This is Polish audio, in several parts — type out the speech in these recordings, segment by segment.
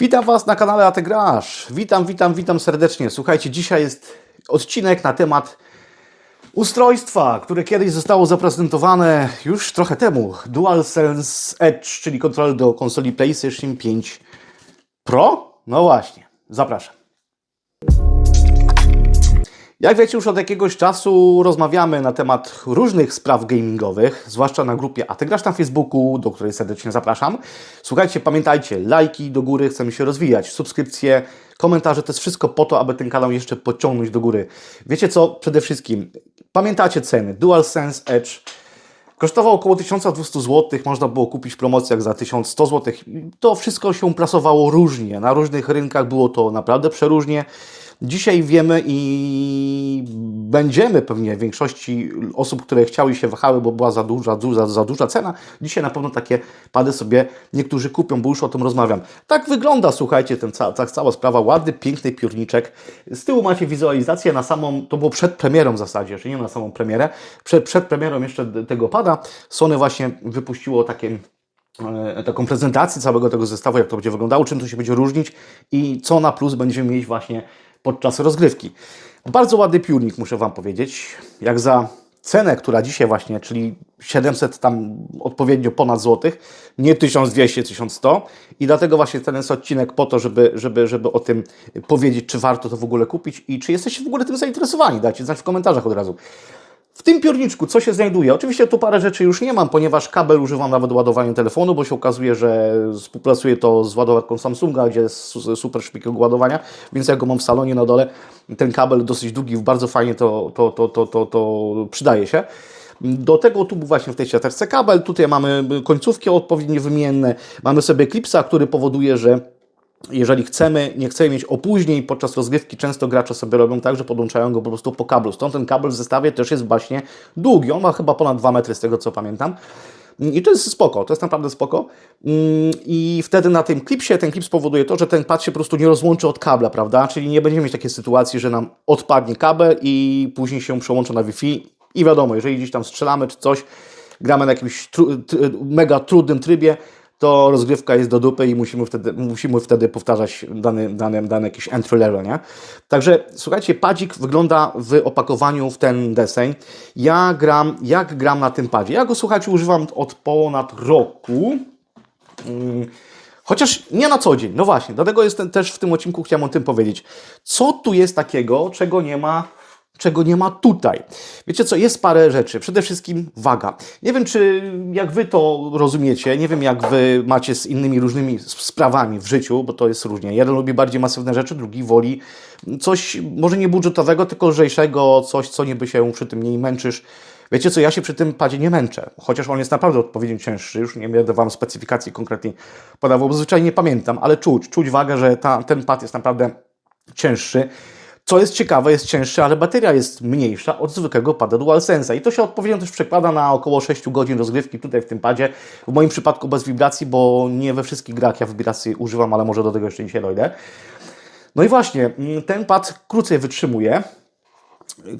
Witam Was na kanale A Ty Grasz. Witam, witam, witam serdecznie. Słuchajcie, dzisiaj jest odcinek na temat ustrojstwa, które kiedyś zostało zaprezentowane już trochę temu. DualSense Edge, czyli kontroler do konsoli PlayStation 5 Pro? No właśnie, zapraszam. Jak wiecie, już od jakiegoś czasu rozmawiamy na temat różnych spraw gamingowych, zwłaszcza na grupie A Ty Grasz na Facebooku, do której serdecznie zapraszam. Słuchajcie, pamiętajcie, lajki do góry, chcemy się rozwijać, subskrypcje, komentarze, to jest wszystko po to, aby ten kanał jeszcze podciągnąć do góry. Wiecie co? Przede wszystkim, pamiętacie ceny. DualSense Edge Kosztował około 1200 zł, można było kupić w promocjach za 1100 zł. To wszystko się plasowało różnie. Na różnych rynkach było to naprawdę przeróżnie. Dzisiaj wiemy i będziemy pewnie większości osób, które chciały się wahały, bo była za duża, duża, za duża cena. Dzisiaj na pewno takie pady sobie niektórzy kupią, bo już o tym rozmawiam. Tak wygląda, słuchajcie, ten ca ta cała sprawa. Ładny, piękny piórniczek. Z tyłu macie wizualizację na samą, to było przed premierą w zasadzie, czy nie na samą premierę. Przed, przed premierą jeszcze tego pada Sony właśnie wypuściło takie e, taką prezentację całego tego zestawu, jak to będzie wyglądało, czym to się będzie różnić i co na plus będziemy mieć właśnie podczas rozgrywki. Bardzo ładny piórnik, muszę Wam powiedzieć. Jak za cenę, która dzisiaj właśnie, czyli 700 tam odpowiednio ponad złotych, nie 1200, 1100 i dlatego właśnie ten jest odcinek po to, żeby, żeby, żeby o tym powiedzieć, czy warto to w ogóle kupić i czy jesteście w ogóle tym zainteresowani. Dajcie znać w komentarzach od razu. W tym piórniczku co się znajduje? Oczywiście tu parę rzeczy już nie mam, ponieważ kabel używam nawet do ładowania telefonu, bo się okazuje, że współpracuje to z ładowarką Samsunga, gdzie jest su- super szybkiego ładowania, więc ja go mam w salonie na dole. Ten kabel dosyć długi, bardzo fajnie to, to, to, to, to, to przydaje się. Do tego tu właśnie w tej siaterce kabel, tutaj mamy końcówki odpowiednio wymienne, mamy sobie klipsa, który powoduje, że jeżeli chcemy, nie chcemy mieć opóźnień podczas rozgrywki, często gracze sobie robią tak, że podłączają go po prostu po kablu. Stąd ten kabel w zestawie też jest właśnie długi. On ma chyba ponad 2 metry z tego co pamiętam. I to jest spoko, to jest naprawdę spoko. Mm, I wtedy na tym klipsie, ten klip spowoduje to, że ten pad się po prostu nie rozłączy od kabla, prawda? Czyli nie będziemy mieć takiej sytuacji, że nam odpadnie kabel i później się przełącza na Wi-Fi. I wiadomo, jeżeli gdzieś tam strzelamy czy coś, gramy na jakimś tru, tr, mega trudnym trybie, to rozgrywka jest do dupy i musimy wtedy, musimy wtedy powtarzać dany, dany, dany jakiś entry level, nie? Także słuchajcie, padzik wygląda w opakowaniu w ten deseń. Ja gram, jak gram na tym padzie? Ja go, słuchajcie, używam od ponad roku. Mm, Chociaż nie na co dzień. No właśnie, dlatego jest też w tym odcinku chciałem o tym powiedzieć. Co tu jest takiego, czego nie ma czego nie ma tutaj. Wiecie co, jest parę rzeczy. Przede wszystkim waga. Nie wiem, czy jak Wy to rozumiecie, nie wiem, jak Wy macie z innymi różnymi sprawami w życiu, bo to jest różnie. Jeden lubi bardziej masywne rzeczy, drugi woli coś, może nie budżetowego, tylko lżejszego, coś, co niby się przy tym mniej męczysz. Wiecie co, ja się przy tym padzie nie męczę, chociaż on jest naprawdę odpowiednio cięższy, już nie będę Wam specyfikacji konkretnie podawał, bo zwyczajnie nie pamiętam, ale czuć, czuć wagę, że ta, ten pad jest naprawdę cięższy. Co jest ciekawe, jest cięższy, ale bateria jest mniejsza od zwykłego pada DualSense'a. I to się odpowiednio też przekłada na około 6 godzin rozgrywki tutaj w tym padzie. W moim przypadku bez wibracji, bo nie we wszystkich grach ja wibracji używam, ale może do tego jeszcze dzisiaj dojdę. No i właśnie, mm, ten pad krócej wytrzymuje.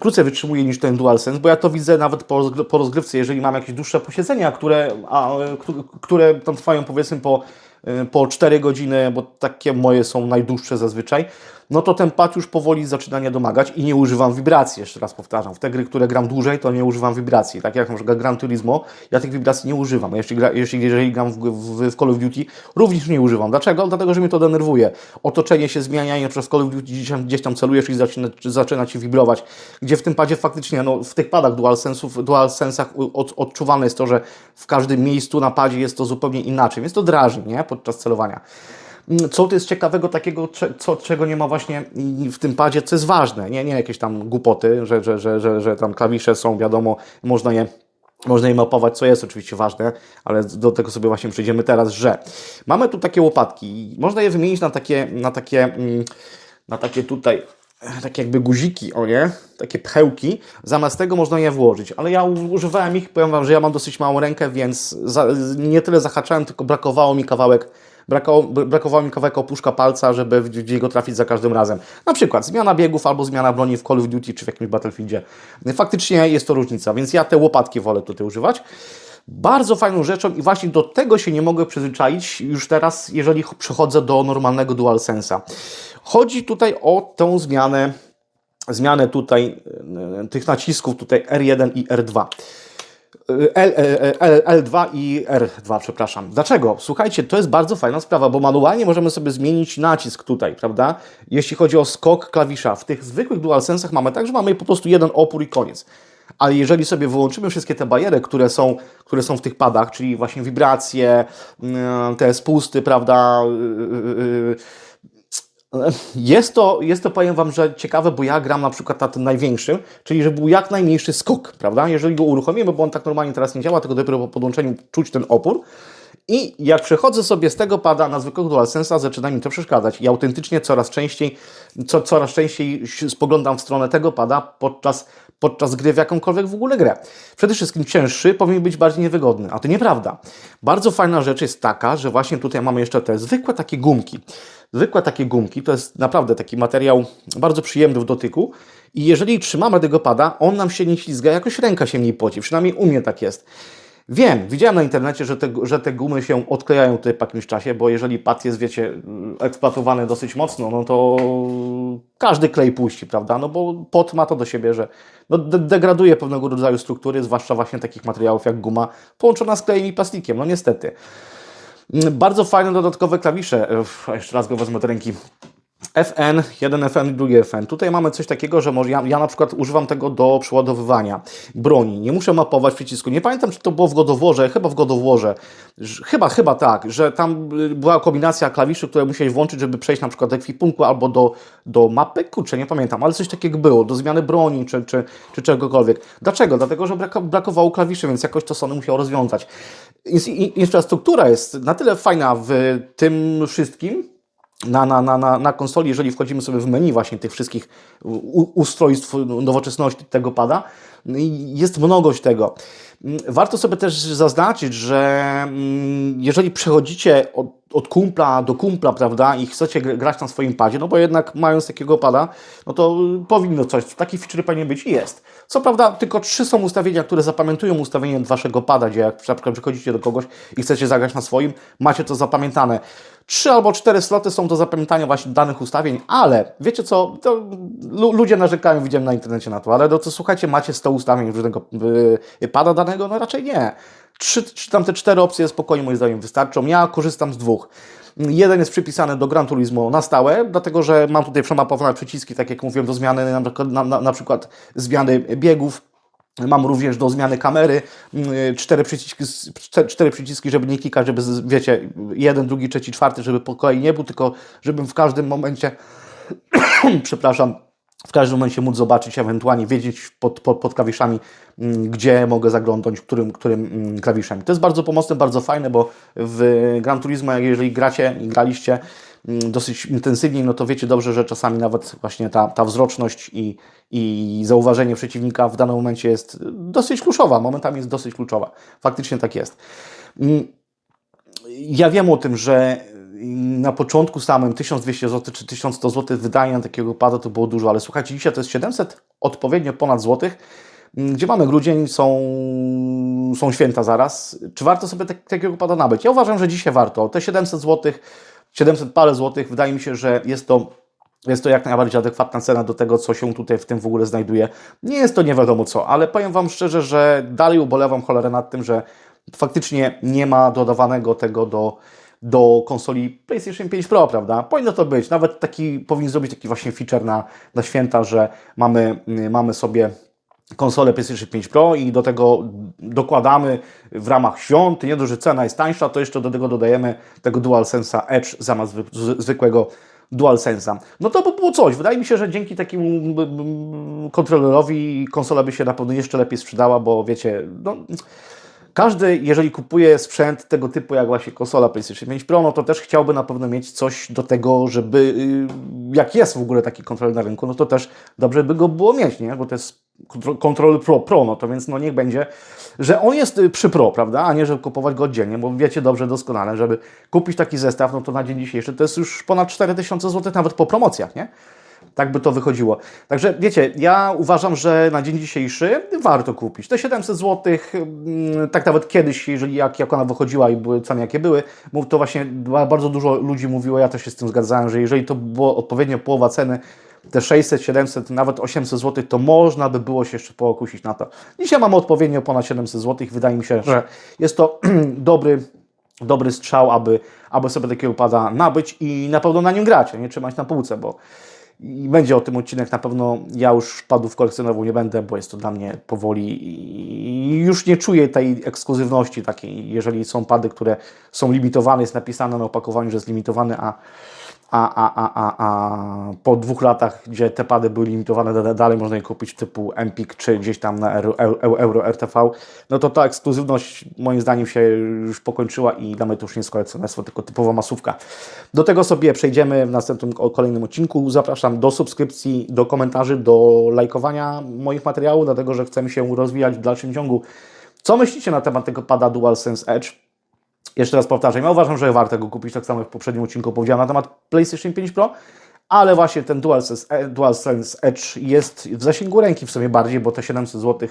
Krócej wytrzymuje niż ten DualSense, bo ja to widzę nawet po, rozgry- po rozgrywce, jeżeli mam jakieś dłuższe posiedzenia, które, a, któ- które tam trwają powiedzmy po, e, po 4 godziny, bo takie moje są najdłuższe zazwyczaj, no to ten pad już powoli zaczyna nie domagać i nie używam wibracji, jeszcze raz powtarzam. W te gry, które gram dłużej, to nie używam wibracji. Tak jak na przykład Gran Turismo, ja tych wibracji nie używam. Jeśli, gra, jeśli jeżeli gram w, w, w Call of Duty, również nie używam. Dlaczego? Dlatego, że mnie to denerwuje. Otoczenie się zmienia i na przykład Call of Duty gdzieś gdzieś tam celujesz i zaczyna, zaczyna Ci wibrować. Gdzie w tym padzie faktycznie, no w tych padach DualSense'ów, DualSense'ach od, odczuwalne jest to, że w każdym miejscu na padzie jest to zupełnie inaczej, więc to drażni, nie? Podczas celowania. Co to jest ciekawego takiego, co, czego nie ma właśnie w tym padzie, co jest ważne, nie, nie jakieś tam głupoty, że, że, że, że, że tam klawisze są, wiadomo, można je można je mapować, co jest oczywiście ważne, ale do tego sobie właśnie przejdziemy teraz, że mamy tu takie łopatki można je wymienić na takie, na takie, mm, na takie tutaj, e, takie jakby guziki, o nie, takie pchełki, zamiast tego można je włożyć, ale ja używałem ich, powiem Wam, że ja mam dosyć małą rękę, więc za, nie tyle zahaczałem, tylko brakowało mi kawałek Brakowało, brakowało mi kawałek opuszka palca, żeby w w niego trafić za każdym razem. Na przykład zmiana biegów albo zmiana broni w Call of Duty czy w jakimś Battlefieldzie. Faktycznie jest to różnica, więc ja te łopatki wolę tutaj używać. Bardzo fajną rzeczą i właśnie do tego się nie mogę przyzwyczaić już teraz, jeżeli ch- przechodzę do normalnego DualSense'a. Chodzi tutaj o tą zmianę, zmianę tutaj e, tych nacisków tutaj R1 i R2. L, L, L, L2 i R2, przepraszam. Dlaczego? Słuchajcie, to jest bardzo fajna sprawa, bo manualnie możemy sobie zmienić nacisk tutaj, prawda? Jeśli chodzi o skok klawisza. W tych zwykłych DualSense'ach mamy tak, że mamy po prostu jeden opór i koniec. Ale jeżeli sobie wyłączymy wszystkie te bariery, które są, które są w tych padach, czyli właśnie wibracje, mm, te spusty, prawda? yy, yy, jest to, jest to, powiem Wam, że ciekawe, bo ja gram na przykład na tym największym, czyli żeby był jak najmniejszy skok, prawda? Jeżeli go uruchomimy, bo on tak normalnie teraz nie działa, tylko dopiero po podłączeniu czuć ten opór. I jak przechodzę sobie z tego pada na zwykłego DualSense'a, zaczyna mi to przeszkadzać. I autentycznie coraz częściej, co, coraz częściej spoglądam w stronę tego pada podczas, podczas gry w jakąkolwiek w ogóle grę. Przede wszystkim cięższy powinien być bardziej niewygodny, a to nieprawda. Bardzo fajna rzecz jest taka, że właśnie tutaj mamy jeszcze te zwykłe takie gumki. Zwykłe takie gumki to jest naprawdę taki materiał bardzo przyjemny w dotyku i jeżeli trzymamy tego pada, on nam się nie ślizga, jakoś ręka się mniej poci, przynajmniej u mnie tak jest. Wiem, widziałem na internecie, że te, że te gumy się odklejają tutaj po jakimś czasie, bo jeżeli pad jest, wiecie, eksploatowany dosyć mocno, no to każdy klej puści, prawda? No bo pot ma to do siebie, że no de degraduje pewnego rodzaju struktury, zwłaszcza właśnie takich materiałów jak guma połączona z klejem i plastikiem, no niestety. Bardzo fajne dodatkowe klawisze. Uf, jeszcze raz go wezmę do ręki. FN, jeden FN i drugi FN. Tutaj mamy coś takiego, że może ja, ja na przykład używam tego do przeładowywania broni. Nie muszę mapować przycisku. Nie pamiętam, czy to było w Godoworze, chyba w Godoworze. Chyba, chyba tak, że tam była kombinacja klawiszy, które musiałeś włączyć, żeby przejść na przykład do ekwipunku albo do, do mapy. Kurczę, nie pamiętam, ale coś takiego było, do zmiany broni czy, czy, czy czegokolwiek. Dlaczego? Dlatego, że brakowało klawiszy, więc jakoś to Sony musiało rozwiązać. Infrastruktura jest na tyle fajna w tym wszystkim, na, na, na, na, na konsoli, jeżeli wchodzimy sobie w menu właśnie tych wszystkich ustrojstw nowoczesności tego pada, jest mnogość tego. Warto sobie też zaznaczyć, że jeżeli przechodzicie od, od kumpla do kumpla, prawda, i chcecie grać na swoim padzie, no bo jednak mając takiego pada, no to powinno coś, taki feature powinien być i jest. Co prawda tylko trzy są ustawienia, które zapamiętują ustawienie waszego pada, gdzie jak na przykład przychodzicie do kogoś i chcecie zagrać na swoim, macie to zapamiętane. Trzy albo cztery sloty są do zapamiętania właśnie danych ustawień, ale wiecie co, to ludzie narzekają, widziałem na internecie na to, ale to, to słuchajcie, macie 100 ustawień różnego yy, pada danego? No raczej nie. Trzy, tam te cztery opcje spokojnie moim zdaniem wystarczą. Ja korzystam z dwóch. Jeden jest przypisany do Gran Turismo na stałe, dlatego że mam tutaj przemapowane przyciski, tak jak mówiłem, do zmiany na, na, na, przykład zmiany biegów, Mam również do zmiany kamery cztery przyciski, cztery przyciski, żeby nie klikać, żeby, wiecie, jeden, drugi, trzeci, czwarty, żeby po kolei nie był, tylko żebym w każdym momencie, przepraszam, w każdym momencie móc zobaczyć, ewentualnie wiedzieć pod, pod, pod klawiszami, gdzie mogę zaglądnąć, którym, którym klawiszem. To jest bardzo pomocne, bardzo fajne, bo w Gran Turismo, jeżeli gracie i graliście dosyć intensywnie, no to wiecie dobrze, że czasami nawet właśnie ta, ta wzroczność i, i zauważenie przeciwnika w danym momencie jest dosyć kluczowa, momentami jest dosyć kluczowa. Faktycznie tak jest. Ja wiem o tym, że na początku samym 1200 zł czy 1100 zł wydanie na takiego pada to było dużo, ale słuchajcie, dzisiaj to jest 700 odpowiednio ponad złotych, gdzie mamy grudzień, są, są święta zaraz. Czy warto sobie tak, takiego pada nabyć? Ja uważam, że dzisiaj warto. Te 700 zł, 700 parę złotych, wydaje mi się, że jest to jest to jak najbardziej adekwatna cena do tego, co się tutaj w tym w ogóle znajduje. Nie jest to nie wiadomo co, ale powiem Wam szczerze, że dalej ubolewam cholerę nad tym, że faktycznie nie ma dodawanego tego do, do konsoli PlayStation 5 Pro, prawda? Powinno to być. Nawet taki, powinien zrobić taki właśnie feature na, na święta, że mamy, mamy sobie konsolę PlayStation 5 Pro i do tego dokładamy w ramach świąt, nie dość, że cena jest tańsza, to jeszcze do tego dodajemy tego DualSense'a Edge zamiast zwykłego DualSense'a. No to by było coś. Wydaje mi się, że dzięki takiemu kontrolerowi konsola by się na pewno jeszcze lepiej sprzedała, bo wiecie, no, każdy, jeżeli kupuje sprzęt tego typu jak właśnie konsola PlayStation 5 Pro, no to też chciałby na pewno mieć coś do tego, żeby y, jak jest w ogóle taki kontroler na rynku, no to też dobrze by go było mieć, nie? Bo to jest kontroler Pro, Pro, no to więc no niech będzie, że on jest y, przy Pro, prawda, a nie, żeby kupować go oddzielnie, bo wiecie dobrze doskonale, żeby kupić taki zestaw, no to na dzień dzisiejszy to jest już ponad 4000 zł nawet po promocjach, nie? Tak by to wychodziło. Także wiecie, ja uważam, że na dzień dzisiejszy warto kupić. Te 700 zł, mm, tak nawet kiedyś, jeżeli jak, jak ona wychodziła i były ceny jakie były, to właśnie ba- bardzo dużo ludzi mówiło, ja też się z tym zgadzałem, że jeżeli to było odpowiednio połowa ceny, te 600, 700, nawet 800 zł, to można by było się jeszcze pokusić na to. Dzisiaj mamy odpowiednio ponad 700 zł. Wydaje mi się, że jest to dobry, dobry strzał, aby, aby sobie takiego pada nabyć i na pewno na nim grać, a nie trzymać na półce, bo i będzie o tym odcinek na pewno. Ja już padów kolekcjonował nie będę, bo jest to dla mnie powoli i już nie czuję tej ekskluzywności takiej. Jeżeli są pady, które są limitowane, jest napisane na opakowaniu, że jest limitowany, a, a, a, a, a, a po dwóch latach, gdzie te pady były limitowane, da- dalej można je kupić typu Empik czy gdzieś tam na Euro, Euro, RTV, no to ta ekskluzywność moim zdaniem się już pokończyła i dla mnie to już nie jest kolekcjonerstwo, tylko typowa masówka. Do tego sobie przejdziemy w następnym kolejnym odcinku. Zapraszam do subskrypcji, do komentarzy, do lajkowania moich materiałów, dlatego że chcemy się rozwijać w dalszym ciągu. Co myślicie na temat tego pada DualSense Edge? Jeszcze raz powtarzam, ja uważam, że warto go kupić, tak samo jak w poprzednim odcinku powiedziałem na temat PlayStation 5 Pro, ale właśnie ten DualSense, e, DualSense Edge jest w zasięgu ręki w sumie bardziej, bo te 700 zł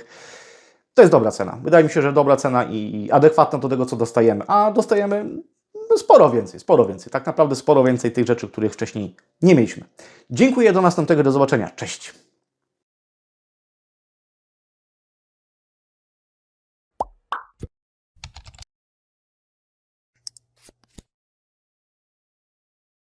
to jest dobra cena. Wydaje mi się, że dobra cena i adekwatna do tego, co dostajemy. A dostajemy sporo więcej, sporo więcej. Tak naprawdę sporo więcej tych rzeczy, których wcześniej nie mieliśmy. Dziękuję, do następnego, do zobaczenia. Cześć!